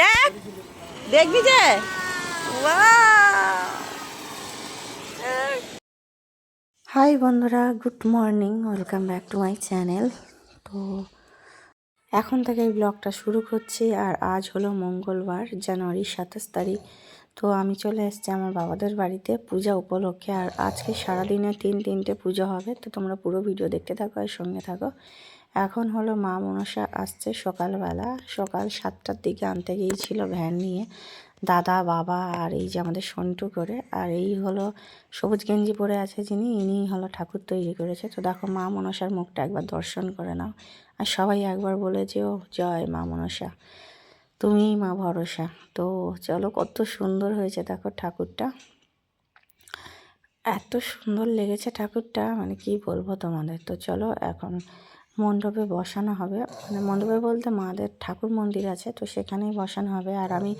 দেখ, দেখবি যে? হাই বন্ধুরা good morning welcome back to my channel তো এখন থেকে এই ব্লগটা শুরু করছি, আর আজ হলো মঙ্গলবার জানুয়ারি সাতাশ তারিখ। তো আমি চলে এসেছি আমার বাবাদের বাড়িতে পূজা উপলক্ষে। আর আজকে সারাদিনে তিন, তিনটে পুজো হবে। তো তোমরা পুরো ভিডিও দেখতে থাকো আর সঙ্গে থাকো। এখন হলো মা মনসা আসছে সকালবেলা। সকাল সাতটার দিকে আনতে গিয়েছিল ভ্যান নিয়ে। দাদা, বাবা আর এই যে আমাদের সন্টু করে। আর এই হলো সবুজ গেঞ্জি পরে আছে যিনি, ইনি হলো ঠাকুর তৈরি করেছে। তো দেখো মা মনসার মুখটা একবার দর্শন করে নাও। আর সবাই একবার বলে যে ও জয় মা মনসা। তুমিই মা ভরসা। তো চলো কত সুন্দর হয়েছে দেখো ঠাকুরটা। এত সুন্দর লেগেছে ঠাকুরটা মানে কি বলব তোমাদের? তো চলো এখন মণ্ডপে বসানো হবে। মানে মণ্ডপে বলতে মাদের ঠাকুর মন্দির আছে, তো সেখানেই বসানো হবে। আর আমি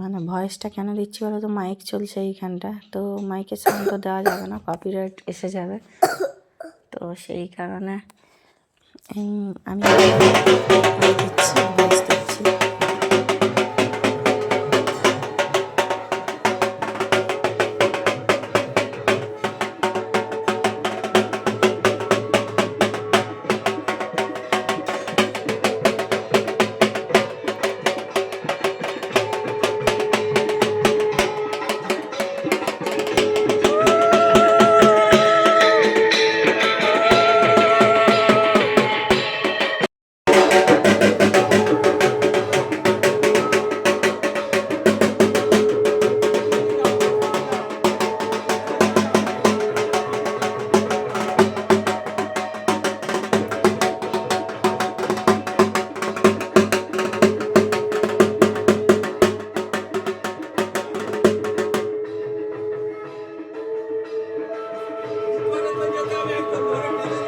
মানে ভয়েসটা কেন দিচ্ছি বলো তো? মাইক চলছে এইখানটা, তো মাইকের সাউন্ড তো দেওয়া যাবে না কপিরাইট এসে যাবে। তো সেই কারণে আমি ভয়েস দিচ্ছি Deus.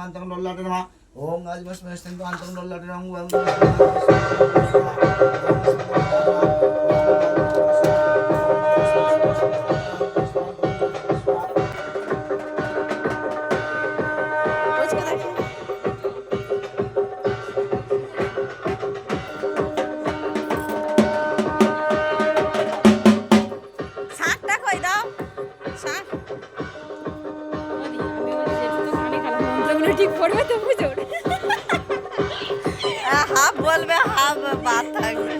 అంతరం డొల్లాటనమా ఓం గాజుమస్మేష్టంతో అంతరం డొల్లాటనం ఓం Sabe? পড়বে তো পুজোর হাফ বলবে হাফ বাদ থাকবে।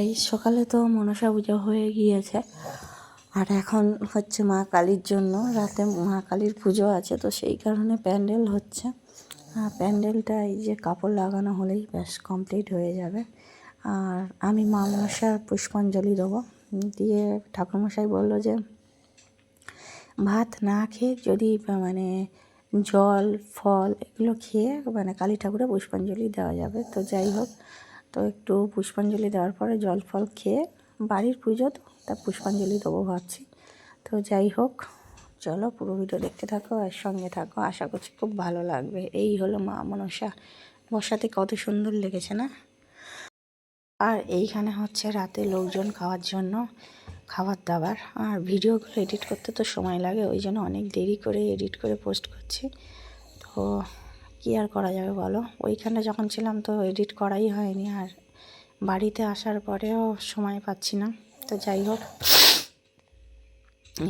গাই সকালে তো মনসা পুজো হয়ে গিয়েছে। আর এখন হচ্ছে মা কালীর জন্য, রাতে মা কালীর পুজো আছে, তো সেই কারণে প্যান্ডেল হচ্ছে। আর প্যান্ডেলটা এই যে কাপড় লাগানো হলেই ব্যাস কমপ্লিট হয়ে যাবে। আর আমি মা মনসার পুষ্পাঞ্জলি দেবো। দিয়ে ঠাকুরমশাই বলল যে, ভাত না খেয়ে যদি মানে জল, ফল এগুলো খেয়ে মানে কালী ঠাকুরের পুষ্পাঞ্জলি দেওয়া যাবে, তো যাই হোক। তো একটু পুষ্পাঞ্জলি দেওয়ার পরে জল ফল খেয়ে বাড়ির পুজো তো, তা পুষ্পাঞ্জলি দেবো ভাবছি। তো যাই হোক, চলো পুরো ভিডিও দেখতে থাকো আর সঙ্গে থাকো। আশা করছি খুব ভালো লাগবে। এই হলো মা মনসা। বসাতে কত সুন্দর লেগেছে না? আর এইখানে হচ্ছে রাতে লোকজন খাওয়ার জন্য খাবার দাবার। আর ভিডিওগুলো এডিট করতে তো সময় লাগে, ওই জন্য অনেক দেরি করে এডিট করে পোস্ট করছি। তো কী আর করা যাবে বলো? ওইখানে যখন ছিলাম তো এডিট করাই হয়নি আর বাড়িতে আসার পরেও সময় পাচ্ছি না। তো যাই হোক,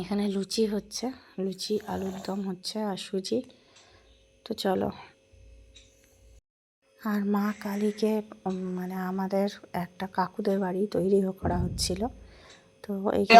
এখানে লুচি হচ্ছে, লুচি, আলুর দম হচ্ছে আর সুজি। তো চলো। আর মা কালীকে মানে আমাদের একটা কাকুদের বাড়ি তৈরি করা হচ্ছিল। তো এইখানে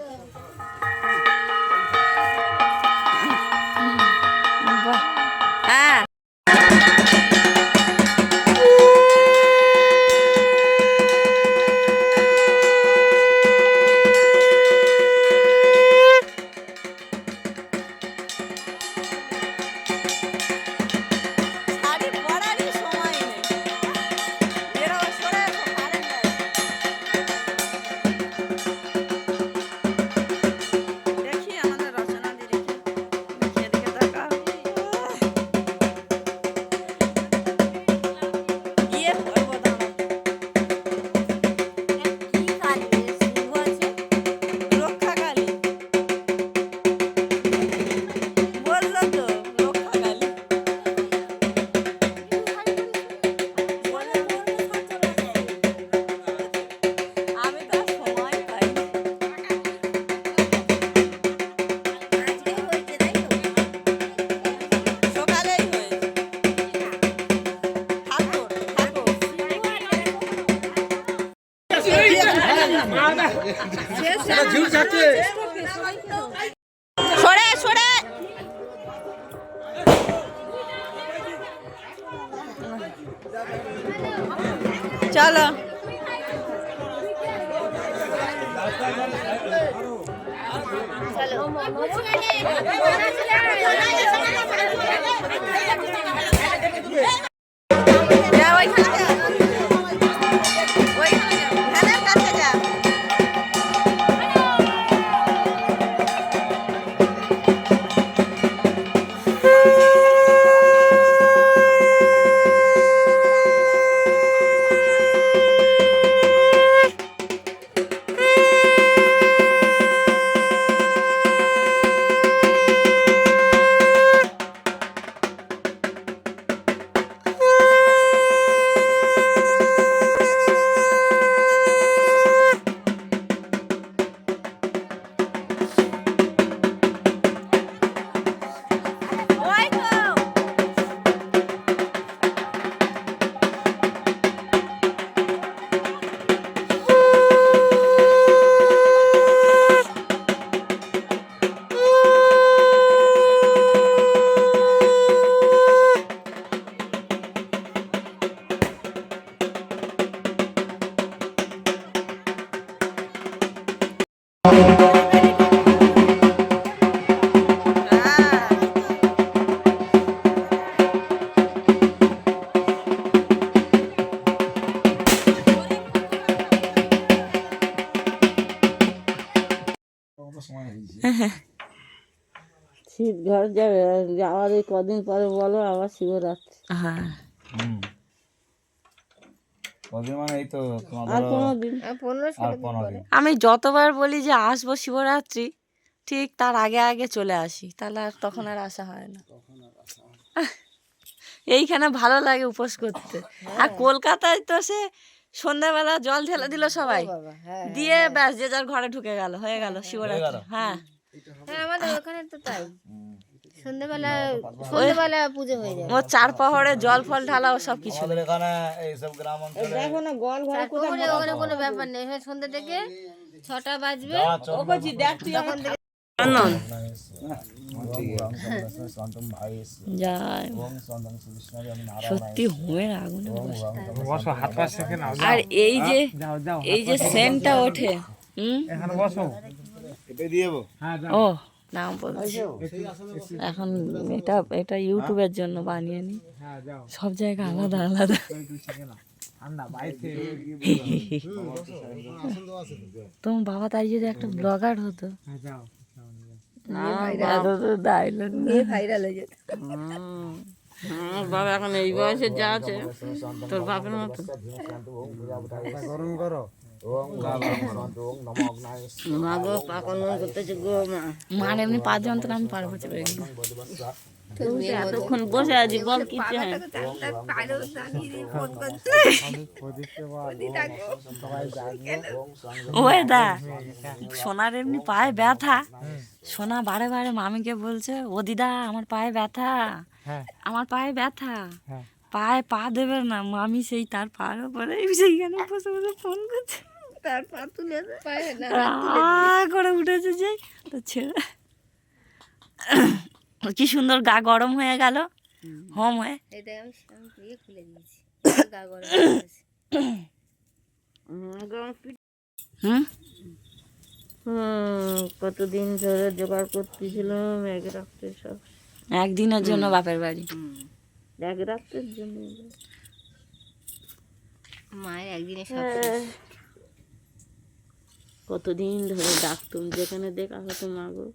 চলো। ওইখানে দিন আমি যতবার বলি যে আসব শিবরাত্রি ঠিক তার আগে আগে চলে আসি তাহলে আর তখন আর আসা হয় না। এইখানে ভালো লাগে উপোস করতে। আর কলকাতায় তো সে সন্ধ্যাবেলা জল ঢেলে দিল সবাই। দিয়ে ব্যাস যে যার ঘরে ঢুকে গেল হয়ে গেল শিবরাত্রি হ্যাঁ হ্যাঁ আমাদের ওখানে তো তাই সন্ধ্যেবেলা সন্ধ্যেবেলা পুজো হয়ে যায় ও চার পাহাড়ে জল ফল ঢালা ও সব কিছু। আমাদের এখানে এইসব গ্রাম অঞ্চলে দেখো গল ঘরে পুকুরে ওখানে কোনো ব্যাপার নেই। এখানে সন্ধ্যা থেকে ছটা বাজবে। দেখ তুই থেকে সত্যি হোমের আগুনে আর এই যে যাও এই যে সেন্টটা ওঠে হুম? এখানে বসো। হ্যাঁ ও। নাম বলছি। এখন এটা এটা ইউটিউবের জন্য বানিয়ে নি। হ্যাঁ সব জায়গা আলাদা আলাদা। তোমার বাবা তাই যদি একটা ব্লগার হতো। না ভাইরাল। হয়ে যাও। আমার বাবা, এখন এই বয়সে যা আছে, তোর বাপের মতো। মা গো পাকন করতেছে গো মা। এমনি পা যন্ত্রণা আমি পারব এতক্ষণ বসে আছি বল কি চাই ওই দা সোনার এমনি পায়ে ব্যথা সোনা বারে বারে মামিকে বলছে ও দিদা আমার পায়ে ব্যথা হ্যাঁ আমার পায়ে ব্যথা হ্যাঁ পায়ে পা দেবে না মামি সেই তার পায়ের উপরে সেইখানে বসে বসে ফোন করছে তার পা তুলে পায় না আ করে উঠেছে যে তো ছেড়ে কি সুন্দর গা গরম হয়ে গেল। হোম। হয়ে। এটাই আমি আমি খুলে দিয়েছি। গা গরম হয়ে হুম হুম? কতদিন ধরে জোগাড় করতেছিলাম এক রাত্রে সব। একদিনের জন্য বাপের বাড়ি। এক রাত্রের জন্য। মায়ের একদিনে সব কতদিন ধরে ডাকতুম যেখানে দেখা হতো মা গো।